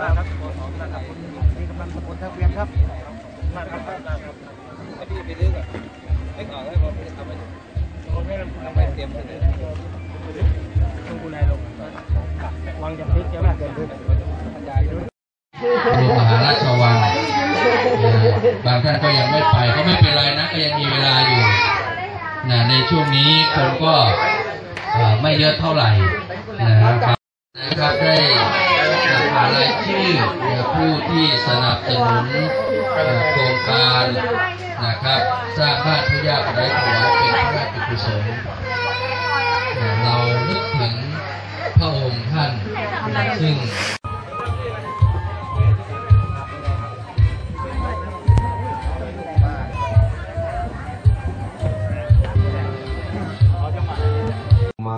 ครับนี่กำลังสมุนทะเบียนครับมาครับพี่ไปเรื่องอะไม่ออให้ผมทำไปผมไม่ทำไมเตรียมเสนอต้องกูนายลงวางยำพริกใช่ไหมยำพริกโรงมหาราชวังบางท่านก็ยังไม่ไปก็ไม่เป็นไรนะก็ยังมีเวลาอยู่นะในช่วงนี้คนก็ไม่เยอะเท่าไหร่นะครับนะครับได้ รายชื่อผู้ที่สนับสนุนโครงการนะครับสร้างบ้านผู้ยากไร้ถวายเป็นพระราชกุศลเรานึกถึงพระองค์ท่านซึ่ง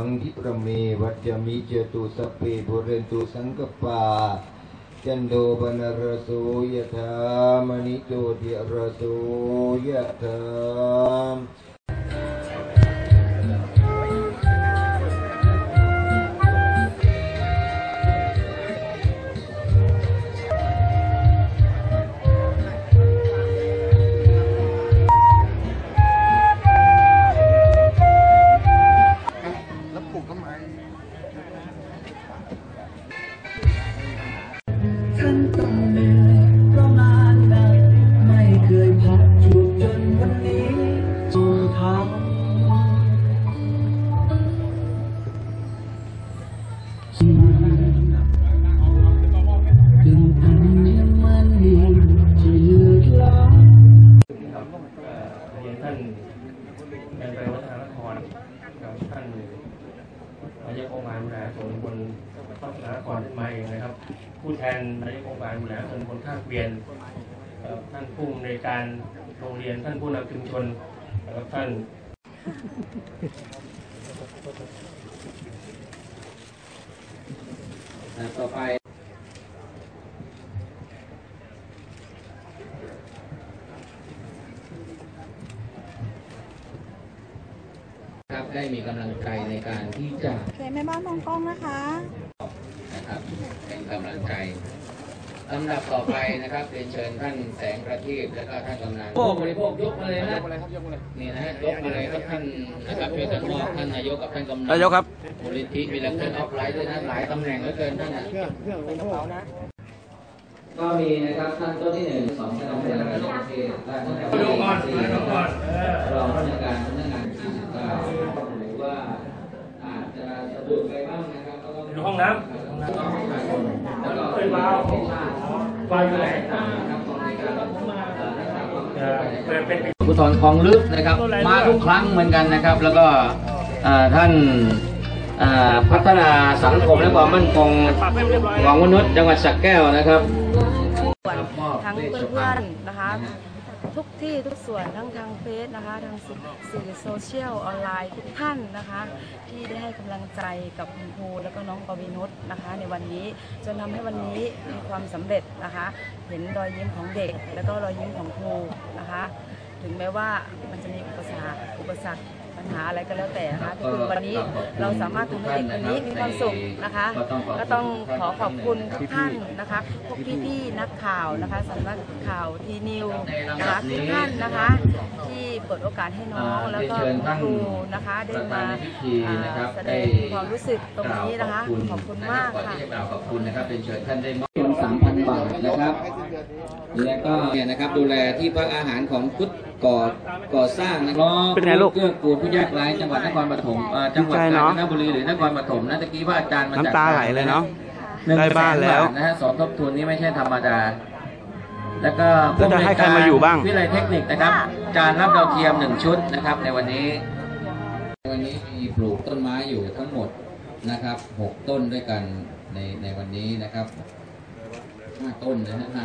งทิประเมวัจมิเจตุสเปบุเรนตุสังกปาจันโดปนรโสยถามณิโจติรโสยถาม ฉันต้ นายกองค์การบริหารส่วนตำบลวัฒนครมาเองนะครับ ผู้แทนนายกองค์การบริหารส่วนตำบลท่าเกวียนท่านผู้ในวยการโรงเรียนท่านผู้นำชุมชนนะครับท่านต่อไป ครับ ได้มีกำลังใจในการที่จะโอเคแม่บ้านมองกล้องนะคะนะครับเป็นกำลังใจลำดับต่อไปนะครับเรียนเชิญท่านแสงประทีปและก็ท่านกำนันผู้บริโภคยกมาเลยนะยกอะไรครับยกอะไรนี่นะฮะยกมาเลยครับท่านนะครับช่วยกันมอบท่านนายกกับท่านกำนันนายกครับมูลนิธิมีลักษณะออฟไลน์ด้วยนะหลายตำแหน่งเหลือเกินท่านอะเครื่องเครื่องเป็นกระเป๋านะก็มีนะครับท่านต้นที่หนึ่งสองท่านกำนันและท่านประเทศและท่านกำนันดูก่อนสี่ดูนะคก่อรับนเออรองผู้จัดการสำนักงานที่สิบเก้า หรือว่าอาจจะสะดวกไปบ้างนะครับก็ต้องดูห้องน้ำแล้วก็เคยวาววาวอยู่ไหนครับกองในการเอ่อรักษาความปลอดภัยเปิดเป็นภูธรคลองลึกนะครับ มาทุกครั้งเหมือนกันนะครับ แล้วก็เอ่อท่านเอ่อพัฒนาสังคมและความมั่นคงของมนุษย์จังหวัดสระแก้วนะครับทั้งเพื่อนๆนะคะ ทุกที่ทุกส่วนทั้งทางเฟซนะคะ ทางสื่อโซเชียลออนไลน์ทุกท่านนะคะ ที่ได้ให้กำลังใจกับคุณครูแล้วก็น้องกวีนุชนะคะ ในวันนี้จนทำให้วันนี้มีความสำเร็จนะคะ เห็นรอยยิ้มของเด็ก แล้วก็รอยยิ้มของครูนะคะ ถึงแม้ว่ามันจะมีอุปสรรคอุปสรรค ปัญหาอะไรก็แล้วแต่นะคะคือวันนี้เราสามารถทำให้เด็กคนนี้มีความสุขนะคะ ก็ต้องขอขอบคุณทุกท่านนะคะพวกพี่ๆนักข่าวนะคะสำนักข่าวทีนิวนะคะทุกท่านนะคะที่ เปิดโอกาสให้น้องแล้วก็คุณครูนะคะได้มาอ่าแสดงความรู้สึกตรงนี้นะคะขอบคุณมากก่อนค่ะที่จะกล่าวขอบคุณนะครับเป็นเชิญท่านได้มอบเงินสามพันบาทนะครับและก็เนี่ยนะครับดูแลที่พักอาหารของพุทธก่อก่อสร้างนะครับเป็นไงลูกเกื้อกูลผู้ยากไร้จังหวัดนครปฐมเอ่อจังหวัดดีใจกาเนญอะจนบุรีหรือนครปฐมนะตะกี้ว่าอาจารย์มาจากน้ำตาไหลเลยเนาะหนึ่งได้บ้านแล้วสบทนะฮะสมทบทุนนี้ไม่ใช่ธรรมดา แล้วก็แล้วจะให้ใครมาอยู่บ้างวิทยาลัยเทคนิคนะครับ จานรับดาวเทียมหนึ่งชุดนะครับ ในวันนี้วันนี้มีปลูกต้นไม้อยู่ทั้งหมดนะครับหกต้นด้วยกันในในวันนี้นะครับห้าต้นนะฮะ